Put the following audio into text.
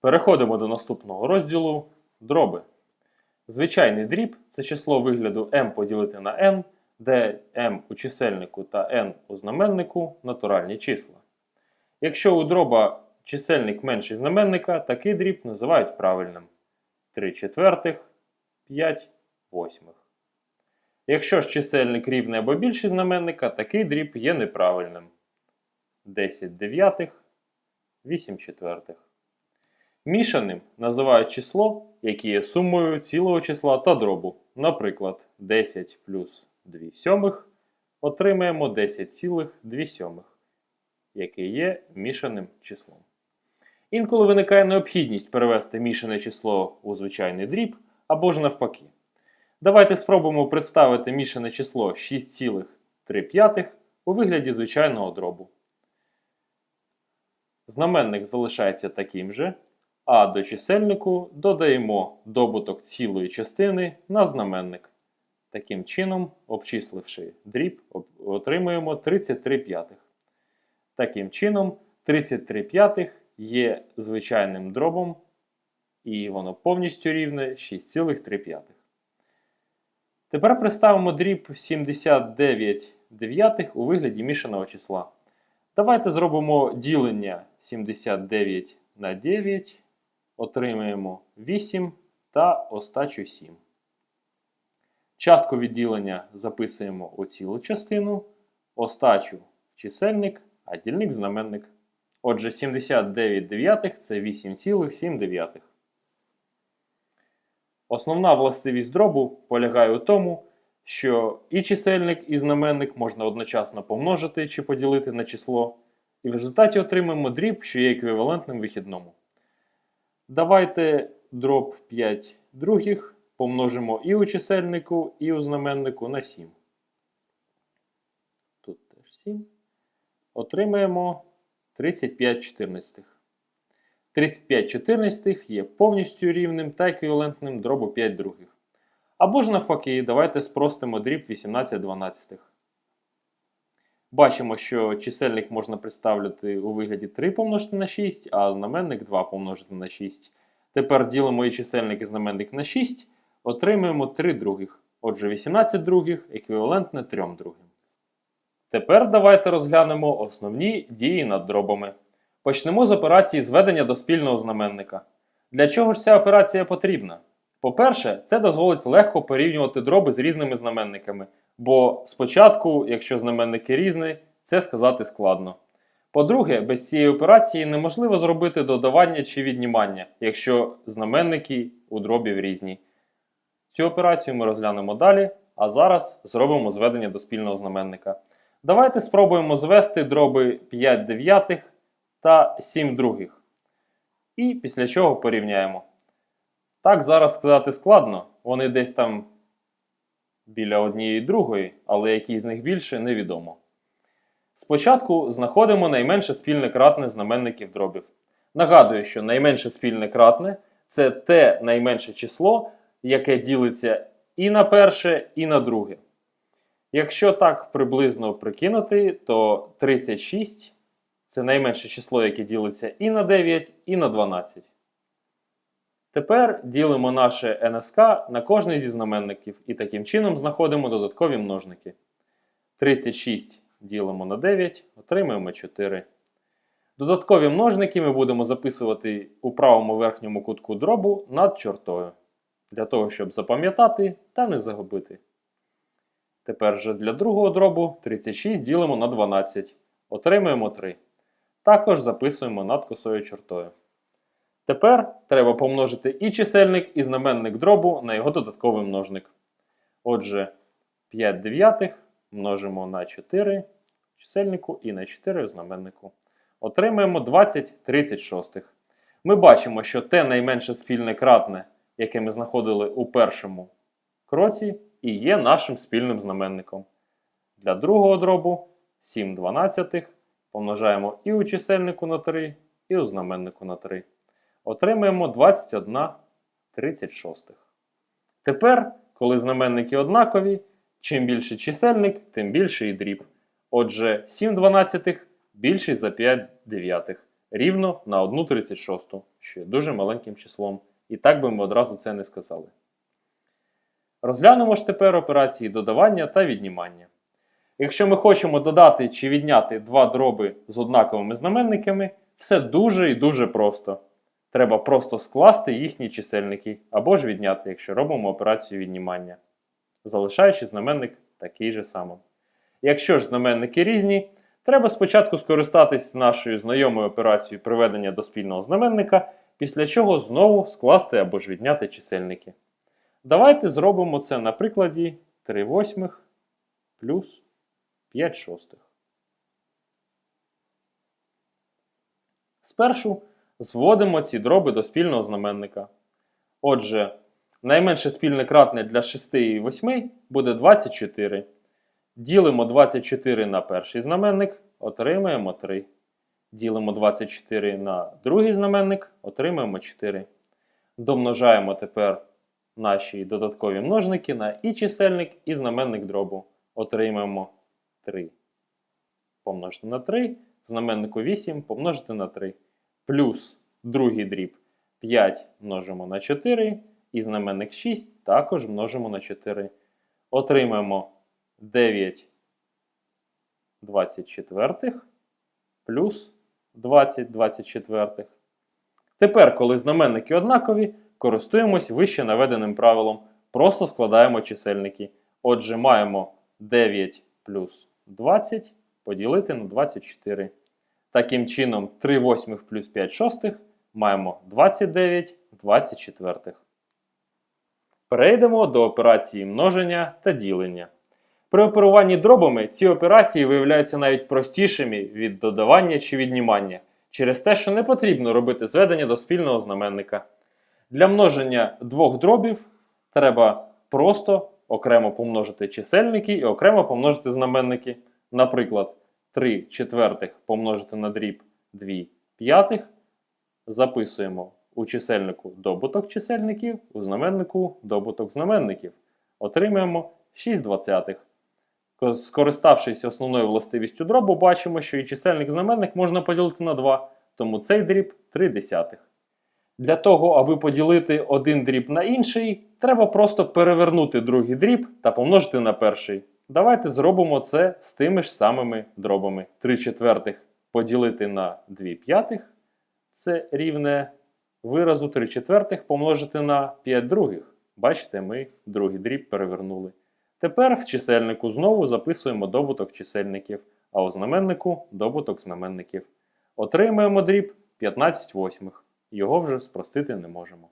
Переходимо до наступного розділу дроби. Звичайний дріб це число вигляду m поділити на n, де m у чисельнику та n у знаменнику натуральні числа. Якщо у дроба чисельник менший знаменника, такий дріб називають правильним 3 четвертих, 5 восьмих. Якщо ж чисельник рівний або більший знаменника, такий дріб є неправильним 10 дев'ятих, 8 четвертих. Мішаним називають число, яке є сумою цілого числа та дробу. Наприклад, 10 плюс 2 сьомих отримаємо 10,2 сьомих, яке є мішаним числом. Інколи виникає необхідність перевести мішане число у звичайний дріб або ж навпаки. Давайте спробуємо представити мішане число 6,3 у вигляді звичайного дробу. Знаменник залишається таким же, а до чисельнику додаємо добуток цілої частини на знаменник. Таким чином, обчисливши дріб, отримуємо 33 п'ятих. Таким чином, 33 п'ятих є звичайним дробом, і воно повністю рівне 6,3. Тепер представимо дріб 79 дев'ятих у вигляді мішаного числа. Давайте зробимо ділення 79 на 9, отримаємо 8 та остачу 7. Частку відділення записуємо у цілу частину, остачу чисельник, а дільник знаменник. Отже, 79 дев'ятих це 8,7 дев'ятих. Основна властивість дробу полягає у тому, що і чисельник, і знаменник можна одночасно помножити чи поділити на число, і в результаті отримаємо дріб, що є еквівалентним вихідному. Давайте дроб 5 других помножимо і у чисельнику, і у знаменнику на 7. Тут теж 7. Отримаємо 35 чотирнадцятих. 35 чотирнадцятих є повністю рівним та еквівалентним дробу 5 других. Або ж навпаки, давайте спростимо дріб 18 дванадцятих. Бачимо, що чисельник можна представляти у вигляді 3 помножити на 6, а знаменник 2 помножити на 6. Тепер ділимо і чисельник і знаменник на 6, отримуємо 3 других. Отже, 18 других еквівалентне 3 другим. Тепер давайте розглянемо основні дії над дробами. Почнемо з операції зведення до спільного знаменника. Для чого ж ця операція потрібна? По-перше, це дозволить легко порівнювати дроби з різними знаменниками, бо спочатку, якщо знаменники різні, це сказати складно. По-друге, без цієї операції неможливо зробити додавання чи віднімання, якщо знаменники у дробів різні. Цю операцію ми розглянемо далі, а зараз зробимо зведення до спільного знаменника. Давайте спробуємо звести дроби 5 дев'ятих та 7 других. І після чого порівняємо. Так зараз сказати складно, вони десь там біля однієї другої, але який з них більше, невідомо. Спочатку знаходимо найменше спільне кратне знаменників дробів. Нагадую, що найменше спільне кратне це те найменше число, яке ділиться і на перше, і на друге. Якщо так приблизно прикинути, то 36 це найменше число, яке ділиться і на 9, і на 12. Тепер ділимо наше НСК на кожний зі знаменників і таким чином знаходимо додаткові множники. 36 ділимо на 9, отримаємо 4. Додаткові множники ми будемо записувати у правому верхньому кутку дробу над чортою. Для того, щоб запам'ятати та не загубити. Тепер же для другого дробу 36 ділимо на 12. Отримаємо 3. Також записуємо над косою чортою. Тепер треба помножити і чисельник, і знаменник дробу на його додатковий множник. Отже, 5 дев'ятих множимо на 4 в чисельнику і на 4 у знаменнику. Отримаємо 20 36. Ми бачимо, що те найменше спільне кратне, яке ми знаходили у першому кроці, і є нашим спільним знаменником. Для другого дробу 7 дванадцятих помножаємо і у чисельнику на 3, і у знаменнику на 3. Отримаємо 21 36. Тепер, коли знаменники однакові, чим більше чисельник, тим більший і дріб. Отже, 7 дванадцятих більший за 5 дев'ятих. рівно на 1,36, що є дуже маленьким числом. І так би ми одразу це не сказали. Розглянемо ж тепер операції додавання та віднімання. Якщо ми хочемо додати чи відняти два дроби з однаковими знаменниками, все дуже і дуже просто. Треба просто скласти їхні чисельники або ж відняти, якщо робимо операцію віднімання, залишаючи знаменник такий же самий. Якщо ж знаменники різні, треба спочатку скористатись нашою знайомою операцією приведення до спільного знаменника, після чого знову скласти або ж відняти чисельники. Давайте зробимо це на прикладі 3 восьмих плюс 5 шостих. Спершу зводимо ці дроби до спільного знаменника. Отже, найменше спільне кратне для 6 і 8 буде 24. Ділимо 24 на перший знаменник, отримаємо 3. Ділимо 24 на другий знаменник, отримаємо 4. Домножаємо тепер наші додаткові множники на і чисельник, і знаменник дробу. Отримаємо 3. Помножити на 3, в знаменнику 8 помножити на 3. Плюс другий дріб 5 множимо на 4, і знаменник 6 також множимо на 4. Отримаємо 9 24 плюс 20 24. Тепер, коли знаменники однакові, користуємось вище наведеним правилом. Просто складаємо чисельники. Отже, маємо 9 плюс 20 поділити на 24. Таким чином, 3 восьмих плюс 5 шостих маємо 29 24. Перейдемо до операції множення та ділення. При оперуванні дробами ці операції виявляються навіть простішими від додавання чи віднімання, через те, що не потрібно робити зведення до спільного знаменника. Для множення двох дробів треба просто окремо помножити чисельники і окремо помножити знаменники. Наприклад, 3 четвертих помножити на дріб 2 п'ятих. Записуємо у чисельнику добуток чисельників, у знаменнику добуток знаменників. Отримаємо 6 двадцятих. Скориставшись основною властивістю дробу, бачимо, що і чисельник знаменник можна поділити на 2, тому цей дріб 3 десятих. Для того, аби поділити один дріб на інший, треба просто перевернути другий дріб та помножити на перший. Давайте зробимо це з тими ж самими дробами. 3 четвертих поділити на 2 п'ятих. Це рівне виразу 3 четвертих помножити на 5 других. Бачите, ми другий дріб перевернули. Тепер в чисельнику знову записуємо добуток чисельників, а у знаменнику добуток знаменників. Отримаємо дріб 15 восьмих. Його вже спростити не можемо.